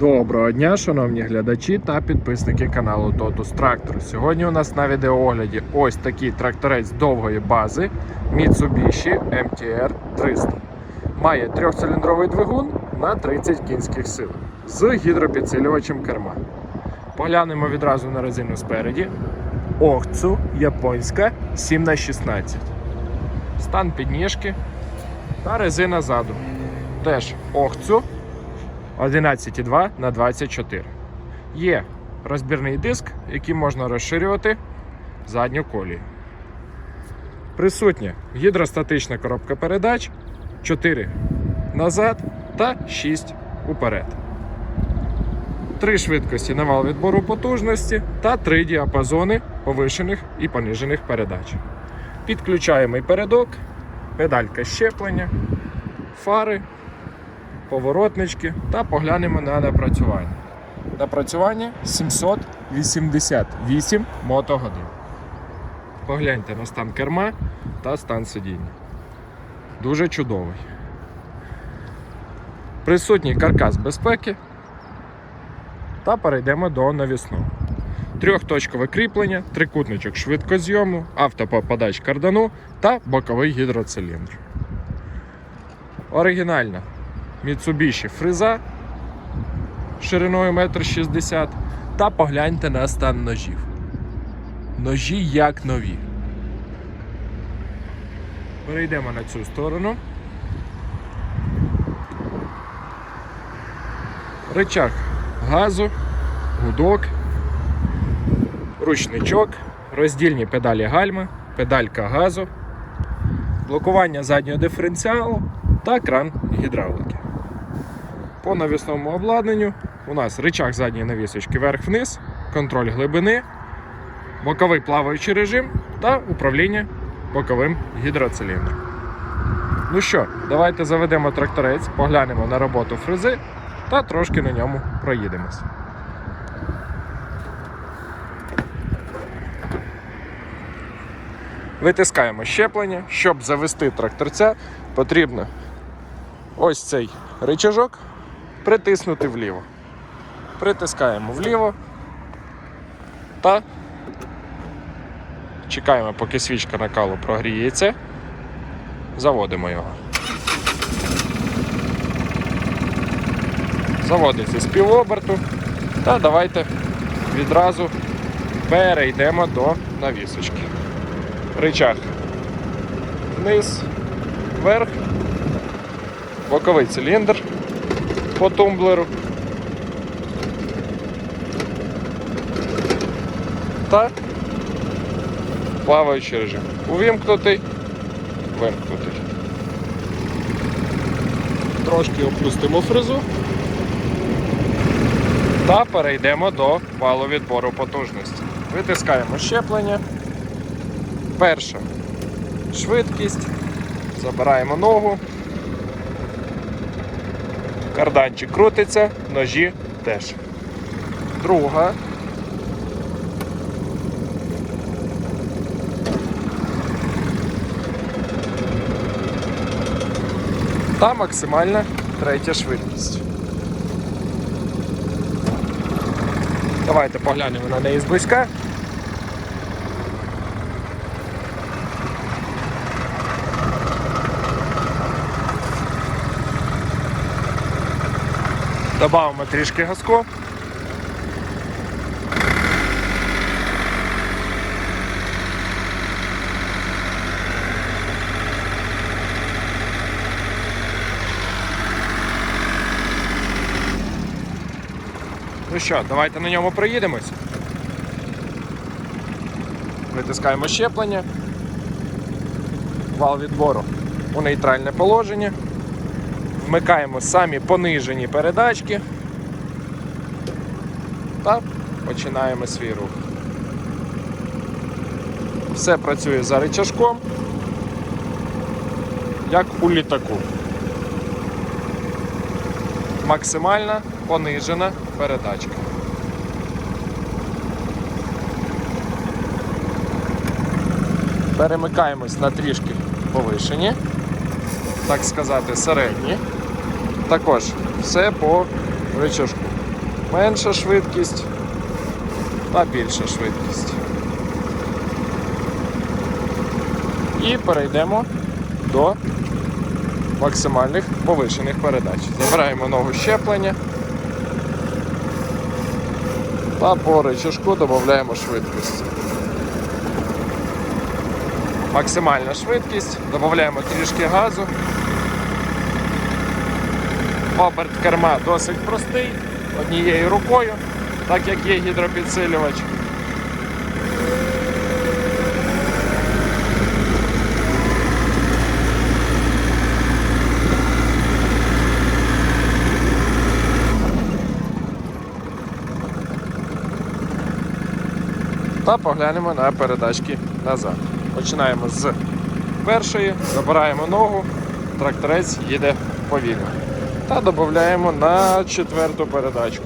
Доброго дня, шановні глядачі та підписники каналу Totus Tractor. Сьогодні у нас на відеоогляді ось такий тракторець довгої бази Mitsubishi MTR 300. Має трьохциліндровий двигун на 30 кінських сил з гідропідсилювачем керма. Поглянемо відразу на резину спереді. Охцу японська 7х16. Стан підніжки та резина ззаду. Теж Охцу 11,2 на 24. Є розбірний диск, який можна розширювати задню колію. Присутня гідростатична коробка передач 4 назад та 6 уперед. Три швидкості на вал відбору потужності та три діапазони повишених і понижених передач. Підключаємий передок, педалька щеплення, фари поворотнички та поглянемо на напрацювання. Напрацювання 788 мотогодин. Погляньте на стан керма та стан сидіння. Дуже чудовий. Присутній каркас безпеки. Та перейдемо до навісного. Трьохточкове кріплення, трикутничок швидкозйому, автопопадач кардану та боковий гідроциліндр. Оригінальна Mitsubishi фреза шириною 1,60 м та погляньте на стан ножів. Ножі як нові. Перейдемо на цю сторону. Рычаг газу, гудок, ручничок, роздільні педалі гальми, педалька газу, блокування заднього диференціалу та кран гідравлики. По навісному обладнанню у нас рычаг задньої навісочки вверх-вниз, контроль глибини, боковий плаваючий режим та управління боковим гідроциліндром. Ну що, давайте заведемо тракторець, поглянемо на роботу фрези та трошки на ньому проїдемось. Витискаємо щеплення. Щоб завести тракторця, потрібно ось цей рычажок притиснути вліво. Притискаємо вліво та чекаємо, поки свічка накалу прогріється. Заводимо його. Заводиться з півоберту. Та давайте відразу перейдемо до навісочки. Ричаг вниз, вверх, боковий циліндр по тумблеру. Та плаваючий режим. Увімкнутий, вимкнутий. Трошки опустимо фрезу та перейдемо до валу відбору потужності. Витискаємо щеплення. Перша швидкість. Забираємо ногу. Карданчик крутиться, ножі теж. Друга. Та максимальна третя швидкість. Давайте поглянемо на неї зблизька. Добавимо трішки газку. Ну що, давайте на ньому проїдемось. Витискаємо щеплення, вал відбору у нейтральне положення. Вмикаємо самі понижені передачки та починаємо свій рух. Все працює за рычажком, як у літаку. Максимальна понижена передачка. Перемикаємось на трішки повишені, так сказати, середні. Також все по рычажку. менша швидкість та більша швидкість. І перейдемо до максимальних повишених передач. Забираємо ногу щеплення та по рычажку додаємо швидкість. Максимальна швидкість, додаємо трішки газу. Оберт керма досить простий, однією рукою, так як є гідропідсилювач. Та поглянемо на передачки назад. Починаємо з першої, забираємо ногу, тракторець їде повільно. Та додаємо на четверту передачку.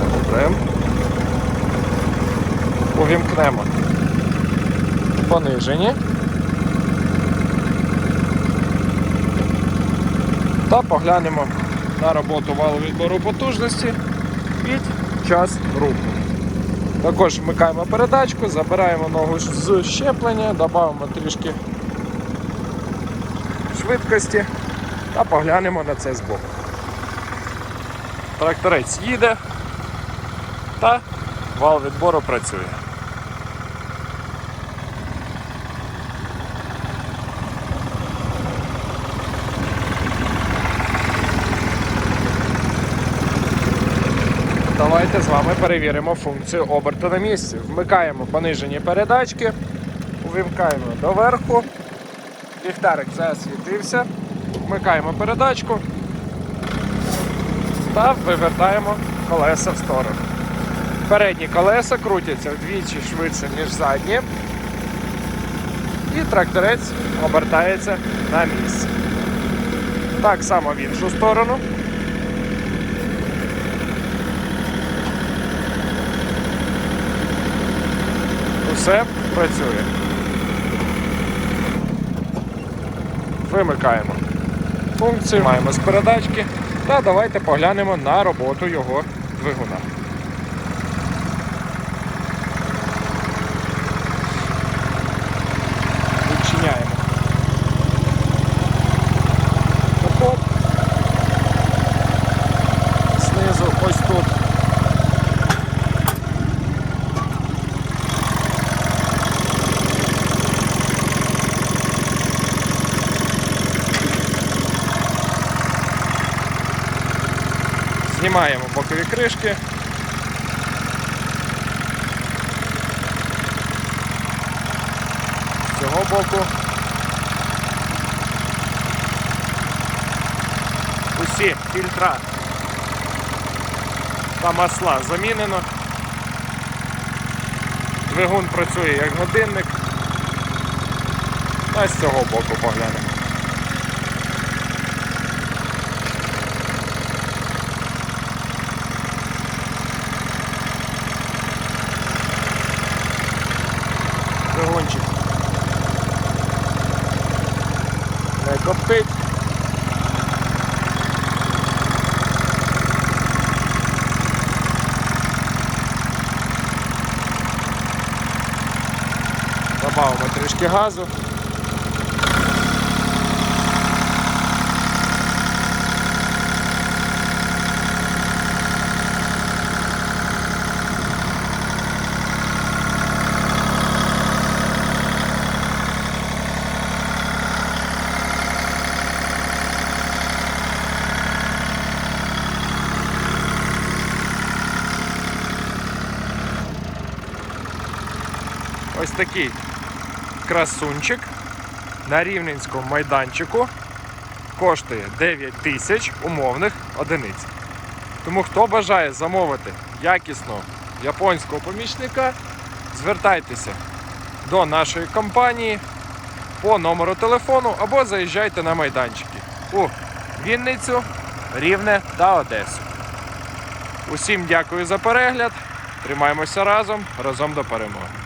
Добре. Увімкнемо понижені. Та поглянемо на роботу валу відбору потужності під час руху. Також вмикаємо передачку, забираємо ногу з щеплення, додамо трішки швидкості та поглянемо на це збоку. Тракторець їде та вал відбору працює. Давайте з вами перевіримо функцію оберту на місці. Вмикаємо понижені передачки, увімкаємо доверху, ліхтарик засвітився, вмикаємо передачку та вивертаємо колеса в сторону. Передні колеса крутяться вдвічі швидше, ніж задні. І тракторець обертається на місці. Так само в іншу сторону. Все працює. Вимикаємо функцію, маємо з передачки та давайте поглянемо на роботу його двигуна. Знімаємо бокові кришки. З цього боку. Усі фільтра та масла замінено. Двигун працює як годинник. А з цього боку поглянемо. Двигунчик не коптить. Добавимо трішки газу. Ось такий красунчик на рівненському майданчику коштує 9 тисяч умовних одиниць. Тому хто бажає замовити якісного японського помічника, звертайтеся до нашої компанії по номеру телефону або заїжджайте на майданчики у Вінницю, Рівне та Одесу. Усім дякую за перегляд. Тримаємося разом, разом до перемоги.